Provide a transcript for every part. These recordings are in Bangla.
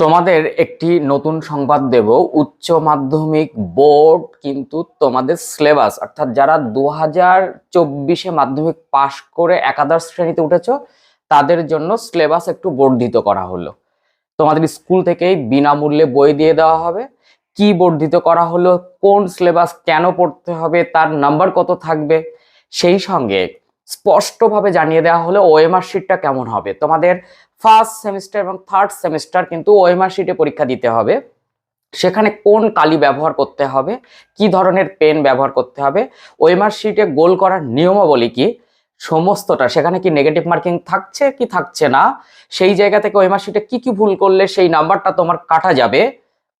তোমাদের একটি নতুন সংবাদ দেব। উচ্চ মাধ্যমিক বোর্ড কিন্তু তোমাদের সিলেবাস, অর্থাৎ যারা দু হাজার চব্বিশে মাধ্যমিক পাশ করে একাদশ শ্রেণীতে উঠেছ, তাদের জন্য সিলেবাস একটু বর্ধিত করা হলো। তোমাদের স্কুল থেকেই বিনামূল্যে বই দিয়ে দেওয়া হবে। কি বর্ধিত করা হলো, কোন সিলেবাস কেন পড়তে হবে, তার নাম্বার কত থাকবে, সেই সঙ্গে স্পষ্টভাবে জানিয়ে দেওয়া হলো, ওএমআর শিটটা কেমন হবে। তোমাদের ফার্স্ট সেমিস্টার এবং থার্ড সেমিস্টার কিন্তু ওএমআর শিটে পরীক্ষা দিতে হবে। সেখানে কোন কালি ব্যবহার করতে হবে, কি ধরনের পেন ব্যবহার করতে হবে ওএমআর শিটে গোল করার নিয়মাবলী কি, সমস্তটা, সেখানে কি নেগেটিভ মার্কিং থাকছে কি থাকছে না, সেই জায়গা থেকে ওএমআর শিটে কি কি ভুল করলে সেই নাম্বারটা তোমার কাটা যাবে,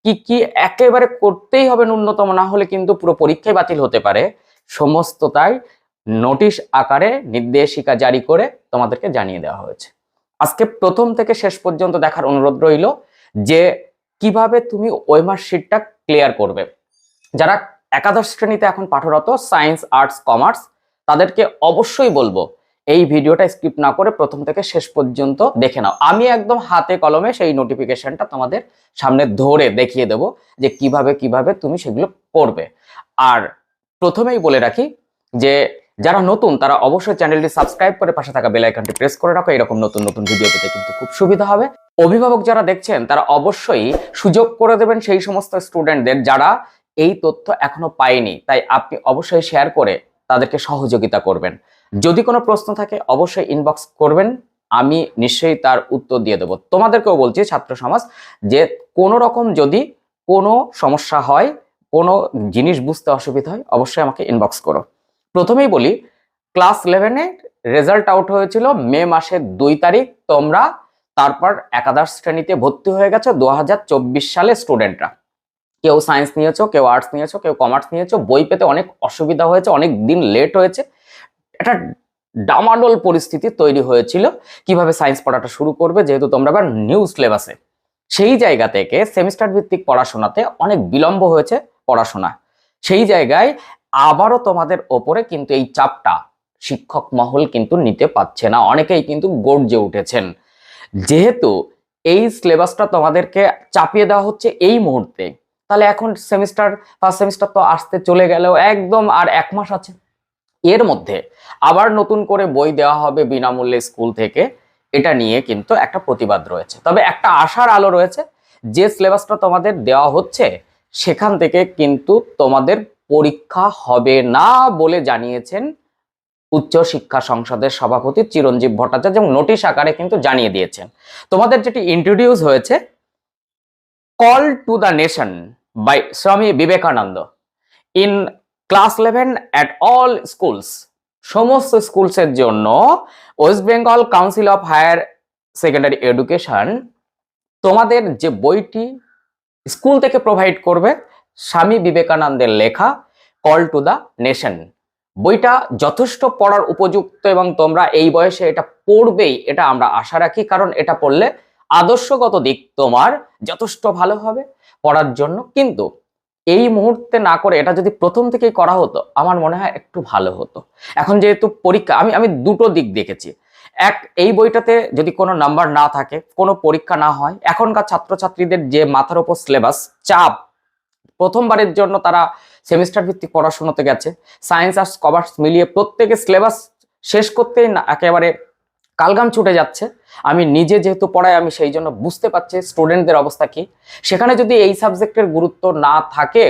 কি কি একেবারে করতেই হবে ন্যূনতম, না হলে কিন্তু পুরো পরীক্ষায় বাতিল হতে পারে। সমস্তটাই নোটিশ আকারে নির্দেশিকা জারি করে তোমাদেরকে জানিয়ে দেওয়া হয়েছে। আজকে প্রথম থেকে শেষ পর্যন্ত দেখার অনুরোধ রইল যে কীভাবে তুমি ওয়েমার শিটটা ক্লিয়ার করবে। যারা একাদশ শ্রেণীতে এখন পাঠরত সায়েন্স, আর্টস, কমার্স, তাদেরকে অবশ্যই বলব, এই ভিডিওটা স্কিপ না করে প্রথম থেকে শেষ পর্যন্ত দেখে নাও। আমি একদম হাতে কলমে সেই নোটিফিকেশনটা তোমাদের সামনে ধরে দেখিয়ে দেব যে কীভাবে কীভাবে তুমি সেগুলো করবে। আর প্রথমেই বলে রাখি যে যারা নতুন, তারা অবশ্যই চ্যানেলটি সাবস্ক্রাইব করে পাশে থাকা বেল আইকনটি প্রেস করে রাখো। এরকম নতুন নতুন ভিডিও পেতে কিন্তু খুব সুবিধা হবে। অভিভাবক যারা দেখছেন, তারা অবশ্যই সুযোগ করে দেবেন সেই সমস্ত স্টুডেন্টদের যারা এই তথ্য এখনও পায়নি। তাই আপনি অবশ্যই শেয়ার করে তাদেরকে সহযোগিতা করবেন। যদি কোনো প্রশ্ন থাকে, অবশ্যই ইনবক্স করবেন। আমি নিশ্চয়ই তার উত্তর দিয়ে দেবো। তোমাদেরকেও বলছি, ছাত্র সমাজ, যে কোনো রকম যদি কোনো সমস্যা হয়, কোনো জিনিস বুঝতে অসুবিধা হয়, অবশ্যই আমাকে ইনবক্স করো। প্রথমেই বলি, ক্লাস ইলেভেনে রেজাল্ট আউট হয়েছিল মে মাসের দুই তারিখ। তোমরা তারপর একাদশ শ্রেণীতে ভর্তি হয়ে গেছো দু সালে স্টুডেন্টরা কেউ সায়েন্স নিয়েছো, কেউ আর্টস নিয়েছো, কেউ কমার্স নিয়েছো, বই পেতে অনেক অসুবিধা হয়েছে অনেক দিন লেট হয়েছে। একটা ডামাডোল পরিস্থিতি তৈরি হয়েছিল, কীভাবে সায়েন্স পড়াটা শুরু করবে, যেহেতু তোমরা আবার নিউ সিলেবাসে সেই জায়গা থেকে সেমিস্টার ভিত্তিক পড়াশোনাতে অনেক বিলম্ব হয়েছে পড়াশোনা সেই জায়গায় আবারও তোমাদের ওপরে কিন্তু এই চাপটা শিক্ষক মহল কিন্তু নিতে পারছে না। অনেকেই কিন্তু গর্জে উঠেছেন। যেহেতু এই সিলেবাসটা তোমাদেরকে চাপিয়ে দেওয়া হচ্ছে এই মুহূর্তে, তাহলে এখন সেমিস্টার ফার্স্ট সেমিস্টার তো আসতে চলে গেলেও একদম আর এক মাস আছে। এর মধ্যে আবার নতুন করে বই দেওয়া হবে বিনামূল্যে স্কুল থেকে। এটা নিয়ে কিন্তু একটা প্রতিবাদ রয়েছে। তবে একটা আশার আলো রয়েছে, যে সিলেবাসটা তোমাদের দেওয়া হচ্ছে, সেখান থেকে কিন্তু তোমাদের পরীক্ষা হবে না বলে জানিয়েছেন উচ্চ শিক্ষা সংসদের সভাপতি চিরঞ্জীব ভট্টাচার্য এবং নোটিশ আকারে কিন্তু জানিয়ে দিয়েছেন। তোমাদের যেটি ইন্ট্রোডিউস হয়েছে call to the nation by Swami Vivekananda. In class eleven at all schools সমস্ত স্কুলসের জন্য West Bengal council of higher secondary education তোমাদের যে বইটি স্কুল থেকে প্রোভাইড করবে স্বামী বিবেকানন্দের লেখা কল টু দ্য নেশন। বইটা যথেষ্ট পড়ার উপযুক্ত এবং তোমরা এই বয়সে এটা পড়বেই, এটা আমরা আশা রাখি, কারণ এটা পড়লে আদর্শগত দিক তোমার যথেষ্ট ভালো হবে পড়ার জন্য। কিন্তু এই মুহূর্তে না করে এটা যদি প্রথম থেকেই করা হতো, আমার মনে হয় একটু ভালো হতো। এখন যেহেতু পরীক্ষা, আমি আমি দুটো দিক দেখেছি। এক, এই বইটাতে যদি কোনো নাম্বার না থাকে, কোনো পরীক্ষা না হয়, এখনকার ছাত্রছাত্রীদের যে মাথার ওপর সিলেবাস চাপ প্রথমবারের জন্য তারা সেমিস্টার ভিত্তিক পড়াশোনাতে গেছে। সায়েন্স আর্টস কমার্স মিলিয়ে প্রত্যেকে সিলেবাস শেষ করতেই না, একেবারে কালগাম ছুটে যাচ্ছে। আমি নিজে যেহেতু পড়াই, আমি সেই জন্য বুঝতে পারছি স্টুডেন্টদের অবস্থা কি। সেখানে যদি এই সাবজেক্টের গুরুত্ব না থাকে,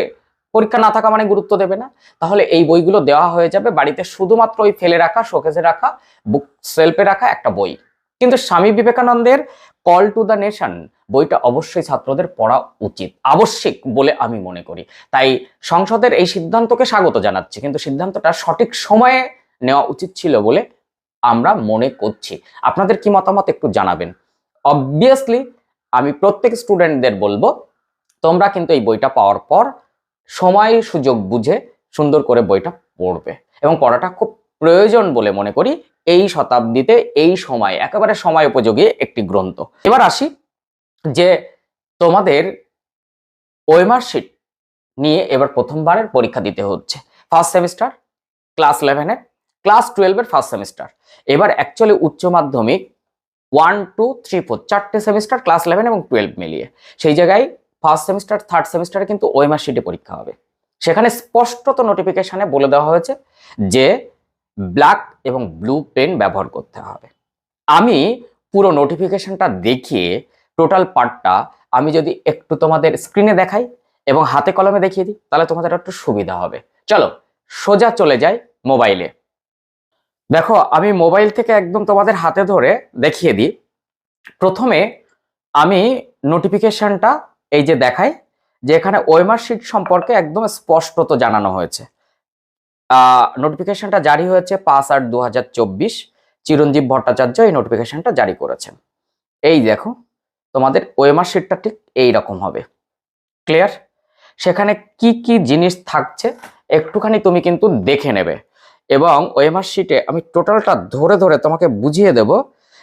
পরীক্ষা না থাকা মানে গুরুত্ব দেবে না। তাহলে এই বইগুলো দেওয়া হয়ে যাবে বাড়িতে শুধুমাত্র ওই ফেলে রাখা, শোকেজে রাখা বুক সেলফে রাখা একটা বই। কিন্তু স্বামী বিবেকানন্দের কল টু দ্য নেশন বইটা অবশ্যই ছাত্রদের পড়া উচিত, আবশ্যিক বলে আমি মনে করি। তাই সংসদের এই সিদ্ধান্তকে স্বাগত জানাচ্ছি, কিন্তু সিদ্ধান্তটা সঠিক সময়ে নেওয়া উচিত ছিল বলে আমরা মনে করছি। আপনাদের কি মতামত একটু জানাবেন? অবভিয়াসলি আমি প্রত্যেক স্টুডেন্টদের বলব, তোমরা কিন্তু এই বইটা পাওয়ার পর সময় সুযোগ বুঝে সুন্দর করে বইটা পড়বে এবং পড়াটা খুব প্রয়োজন বলে মনে করি। এই শতাব্দীতে এই সময়, একেবারে সময় উপযোগী একটি গ্রন্থ। এবার আসি যে তোমাদের ওয়েমার শিট নিয়ে এবার প্রথমবারের পরীক্ষা দিতে হচ্ছে। ফার্স্ট সেমিস্টার ক্লাস ইলেভেনের ক্লাস টুয়েলভের ফার্স্ট সেমিস্টার এবার অ্যাকচুয়ালি উচ্চ মাধ্যমিক ওয়ান টু থ্রি ফোর চারটে সেমিস্টার ক্লাস ইলেভেন এবং টুয়েলভ মিলিয়ে। সেই জায়গায় ফার্স্ট সেমিস্টার থার্ড সেমিস্টারে কিন্তু ওয়েমার শিটে পরীক্ষা হবে। সেখানে স্পষ্টত নোটিফিকেশনে বলে দেওয়া হয়েছে যে ব্ল্যাক এবং ব্লু পেন ব্যবহার করতে হবে। আমি পুরো নোটিফিকেশনটা দেখিয়ে টোটাল পার্টটা আমি যদি একটু তোমাদের স্ক্রিনে দেখাই এবং হাতে কলমে দেখিয়ে দিই, তাহলে তোমাদের একটু সুবিধা হবে। চলো, সোজা চলে যাই মোবাইলে। দেখো, আমি মোবাইল থেকে একদম তোমাদের হাতে ধরে দেখিয়ে দিই। প্রথমে আমি নোটিফিকেশনটা এই যে দেখাই যে এখানে ওয়েমার শিট সম্পর্কে একদম স্পষ্টত জানানো হয়েছে। নোটিফিকেশনটা জারি হয়েছে পাঁচ আট দু চিরঞ্জীব ভট্টাচার্য এই নোটিফিকেশনটা জারি করেছেন। এই দেখো, তোমাদের ওয়েমার শিটটা ঠিক এই রকম হবে। ক্লিয়ার সেখানে কি কি জিনিস থাকছে একটুখানি তুমি কিন্তু দেখে নেবে। এবং ওয়েমার শিটে আমি টোটালটা ধরে ধরে তোমাকে বুঝিয়ে দেব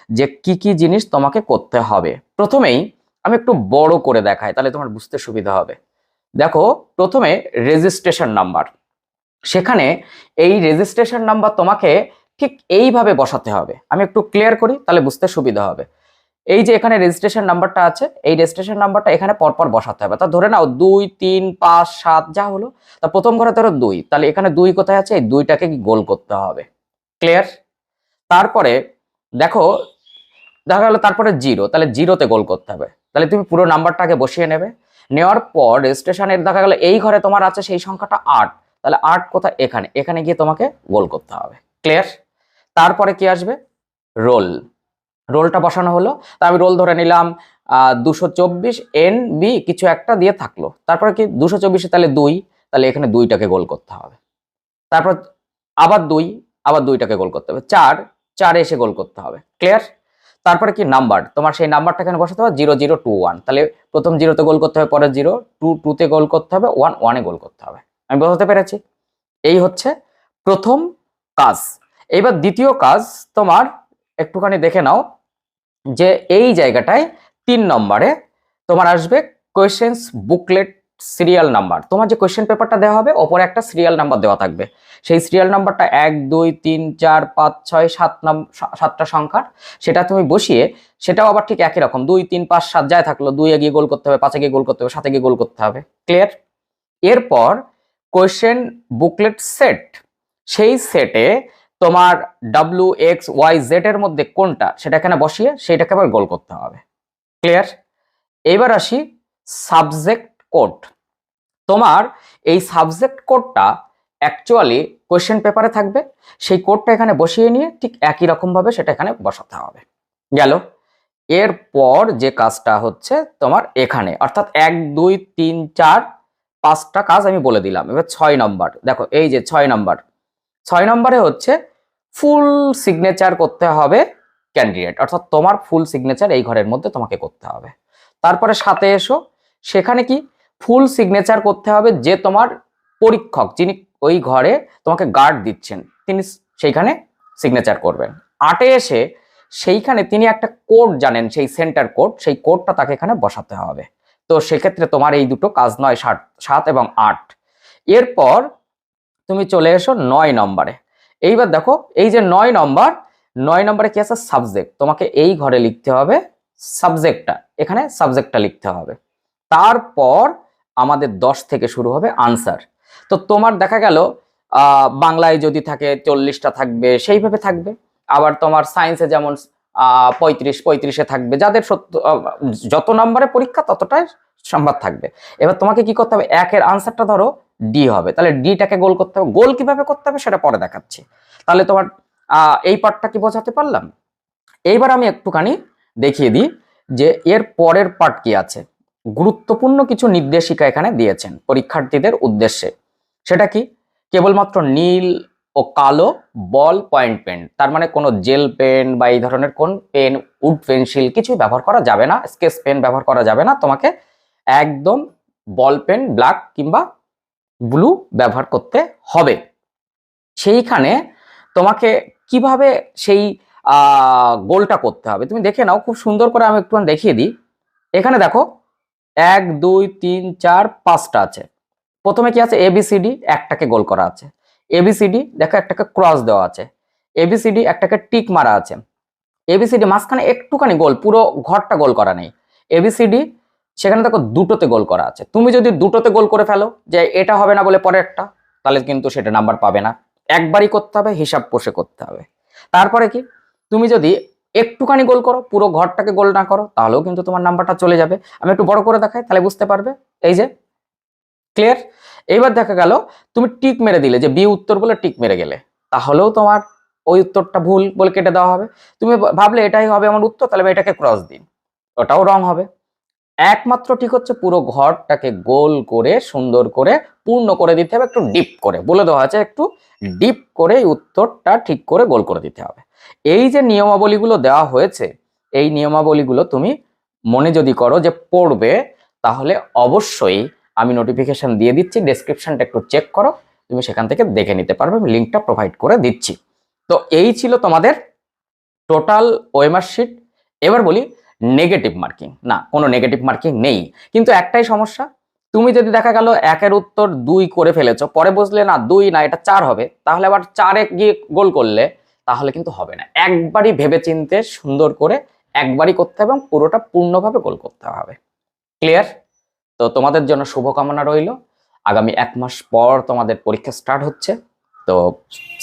যে কি কি জিনিস তোমাকে করতে হবে। প্রথমেই আমি একটু বড় করে দেখাই, তাহলে তোমার বুঝতে সুবিধা হবে। দেখো, প্রথমে রেজিস্ট্রেশন নাম্বার সেখানে এই রেজিস্ট্রেশন নাম্বার তোমাকে ঠিক এইভাবে বসাতে হবে। আমি একটু ক্লিয়ার করি, তাহলে বুঝতে সুবিধা হবে। এই যে এখানে রেজিস্ট্রেশন নাম্বারটা আছে, এই রেজিস্ট্রেশন নাম্বারটা এখানে পরপর বসাতে হবে। তা ধরে নাও, দুই, তিন, পাঁচ, সাত, যা হলো, তা প্রথম ঘরে ধরো দুই। তাহলে এখানে দুই কোথায় আছে? এই দুইটাকে গোল করতে হবে। ক্লিয়ার তারপরে দেখো, দেখা গেলো তারপরে জিরো তাহলে জিরোতে গোল করতে হবে। তাহলে তুমি পুরো নাম্বারটাকে বসিয়ে নেবে। নেওয়ার পর রেজিস্ট্রেশনের দেখা গেলো এই ঘরে তোমার আছে সেই সংখ্যাটা আট। তাহলে আট কোথায়? এখানে। এখানে গিয়ে তোমাকে গোল করতে হবে। ক্লিয়ার? তারপরে কি আসবে? রোল। রোলটা বসানো হলো। তা আমি রোল ধরে নিলাম দুশো চব্বিশ এন বি কিছু একটা দিয়ে থাকল। তারপরে কি? দুশো চব্বিশে তাহলে দুই। তাহলে এখানে দুইটাকে গোল করতে হবে। তারপর আবার দুই, আবার দুইটাকে গোল করতে হবে। চার, চারে এসে গোল করতে হবে। ক্লিয়ার? তারপরে কি? নাম্বার। তোমার সেই নাম্বারটা এখানে বসাতে হবে, জিরো জিরো, টু, ওয়ান। তাহলে প্রথম জিরোতে গোল করতে হবে, পরে জিরো, টু, টুতে গোল করতে হবে, ওয়ান, ওয়ানে গোল করতে হবে। আমি বোঝাতে পেরেছি। এই হচ্ছে প্রথম কাজ। এবার দ্বিতীয় কাজ তোমার একটুখানি দেখে নাও যে এই জায়গাটায় তিন নম্বরে তোমার আসবে কোয়েশ্চেন্স বুকলেট সিরিয়াল নাম্বার তোমার যে কোয়েশ্চেন পেপারটা দেওয়া হবে, ওপরে একটা সিরিয়াল নাম্বার দেওয়া থাকবে। সেই সিরিয়াল নাম্বারটা এক, দুই, তিন, চার, পাঁচ, ছয়, সাত নাম সাতটা সংখ্যার, সেটা তুমি বসিয়ে, সেটাও আবার ঠিক একই রকম। দুই, তিন, পাঁচ, সাত যায় থাকল, দুই এগিয়ে গোল করতে হবে, পাঁচে গিয়ে গোল করতে হবে সাথে গিয়ে গোল করতে হবে। ক্লিয়ার এরপর কোয়েশ্চেন বুকলেট সেট সেই সেটে তোমার ডাব্লিউ এক্স ওয়াই জেড এর মধ্যে কোনটা, সেটা এখানে বসিয়ে সেটাকে আবার গোল করতে হবে। ক্লিয়ার এবার আসি সাবজেক্ট কোড তোমার এই সাবজেক্ট কোডটা অ্যাকচুয়ালি কোয়েশ্চেন পেপারে থাকবে, সেই কোডটা এখানে বসিয়ে নিয়ে ঠিক একই রকমভাবে সেটা এখানে বসাতে হবে। গেল। এরপর যে কাজটা হচ্ছে তোমার এখানে, অর্থাৎ এক, দুই, তিন, চার পাঁচটা কাজ আমি বলে দিলাম। এবার ছয় নম্বর। দেখো, এই যে ছয় নম্বর। ছয় নম্বরে হচ্ছে ফুল সিগনেচার করতে হবে ক্যান্ডিডেট অর্থাৎ তোমার ফুল সিগনেচার এই ঘরের মধ্যে তোমাকে করতে হবে। তারপরে সাথে এসো। সেখানে কি? ফুল সিগনেচার করতে হবে যে তোমার পরীক্ষক যিনি ওই ঘরে তোমাকে গার্ড দিচ্ছেন, তিনি সেইখানে সিগনেচার করবেন। আটে এসে সেইখানে তিনি একটা কোড জানেন, সেই সেন্টার কোড সেই কোডটা তাকে এখানে বসাতে হবে। তো সেক্ষেত্রে তোমার এই দুটো কাজ নয়, সাত সাত এবং আট। এরপর তুমি চলে এসো নয় নম্বরে। এইবার দেখো, এই যে নয় নম্বর, নয় নম্বরে কি আছে? সাবজেক্ট তোমাকে এই ঘরে লিখতে হবে সাবজেক্টটা এখানে সাবজেক্টটা লিখতে হবে। তারপর আমাদের দশ থেকে শুরু হবে আনসার তো তোমার দেখা গেল বাংলায় যদি থাকে চল্লিশটা থাকবে, সেইভাবে থাকবে। আবার তোমার সায়েন্সে যেমন পঁয়ত্রিশ, পঁয়ত্রিশে থাকবে। যাদের যত নম্বরে পরীক্ষা, ততটাই সংবাদ থাকবে। এবার তোমাকে কি করতে হবে? একের আনসারটা ধরো ডি হবে। তাহলে ডিটাকে গোল করতে হবে। গোল কীভাবে করতে হবে সেটা পরে দেখাচ্ছি। তাহলে তোমার এই পার্টটা কি বোঝাতে পারলাম? এইবার আমি একটুখানি দেখিয়ে দিই যে এর পরের পার্ট কি আছে। গুরুত্বপূর্ণ কিছু নির্দেশিকা এখানে দিয়েছেন পরীক্ষার্থীদের উদ্দেশ্যে। সেটা কি? কেবলমাত্র নীল ও কালো বল পয়েন্ট পেন। তার মানে কোনো জেল পেন বা এই ধরনের কোন পেন, উড পেন্সিল কিছুই ব্যবহার করা যাবে না, স্কেচ পেন ব্যবহার করা যাবে না। তোমাকে একদম বল পেন, ব্ল্যাক কিংবা ব্লু ব্যবহার করতে হবে। সেইখানে তোমাকে কীভাবে সেই গোলটা করতে হবে? তুমি দেখে নাও, খুব সুন্দর করে আমি একটু দেখিয়ে দিই। এখানে দেখো, এক, দুই, তিন, চার, পাঁচটা আছে। প্রথমে কি আছে? এবিসিডি একটাকে গোল করা আছে। এবিসিডি দেখো একটাকে ক্রস দেওয়া আছে। এবিসিডি একটাকে টিক মারা আছে। এবিসিডি মাঝখানে একটুখানি গোল, পুরো ঘরটা গোল করা নেই। এবিসিডি সেখানে দেখো দুটোতে গোল করা আছে। তুমি যদি দুটোতে গোল করে ফেলো যে এটা হবে না বলে পরে একটা তাহলে কিন্তু সেটা নাম্বার পাবে না। একবারই করতে হবে, হিসাব কষে করতে হবে। তারপরে কি? তুমি যদি একটুখানি গোল করো, পুরো ঘরটাকে গোল না করো, তাহলেও কিন্তু তোমার নাম্বারটা চলে যাবে। আমি একটু বড় করে দেখাই, তাহলে বুঝতে পারবে। এই যে ক্লিয়ার এইবার দেখা গেল, তুমি টিক মেরে দিলে, যে বি উত্তর বলে টিক মেরে গেলে। তাহলেও তোমার ওই উত্তরটা ভুল বলে কেটে দেওয়া হবে। তুমি ভাবলে এটাই হবে আমার উত্তর, তাহলে এটাকে ক্রস দিন। ওটাও রং হবে। একমাত্র ঠিক হচ্ছে পুরো ঘরটাকে গোল করে, সুন্দর করে, পূর্ণ করে দিতে হবে, একটু ডিপ করে। বলে দেওয়া আছে, একটু ডিপ করে উত্তরটা ঠিক করে গোল করে দিতে হবে। এই যে নিয়মাবলীগুলো দেওয়া হয়েছে, এই নিয়মাবলীগুলো তুমি মনে যদি করো যে পড়বে, তাহলে অবশ্যই আমি নোটিফিকেশন দিয়ে দিচ্ছি ডেসক্রিপশনটা একটু চেক করো, তুমি সেখান থেকে দেখে নিতে পারবে, আমি লিঙ্কটা প্রোভাইড করে দিচ্ছি। তো এই ছিল তোমাদের টোটাল ওয়েমার শিট এবার বলি নেগেটিভ মার্কিং না, কোনো নেগেটিভ মার্কিং নেই। কিন্তু একটাই সমস্যা, তুমি যদি দেখা গেল একের উত্তর দুই করে ফেলেছো, পরে বুঝলে না দুই, না এটা চার হবে, তাহলে আবার চারে গিয়ে গোল করলে তাহলে কিন্তু হবে না। একবারই ভেবে চিনতে সুন্দর করে একবারই করতে হবে এবং পুরোটা পূর্ণভাবে গোল করতে হবে। ক্লিয়ার তো তোমাদের জন্য শুভকামনা রইল। আগামী এক মাস পর তোমাদের পরীক্ষা স্টার্ট হচ্ছে। তো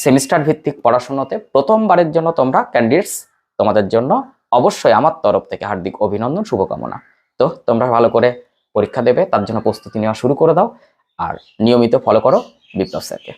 সেমিস্টার ভিত্তিক পড়াশোনাতে প্রথমবারের জন্য তোমরা ক্যান্ডিডেটস তোমাদের জন্য অবশ্যই আমার তরফ থেকে হার্দিক অভিনন্দন, শুভকামনা। তো তোমরা ভালো করে পরীক্ষা দেবে, তার জন্য প্রস্তুতি নেওয়া শুরু করে দাও। আর নিয়মিত ফলো করো বিপ্লব স্যারকে।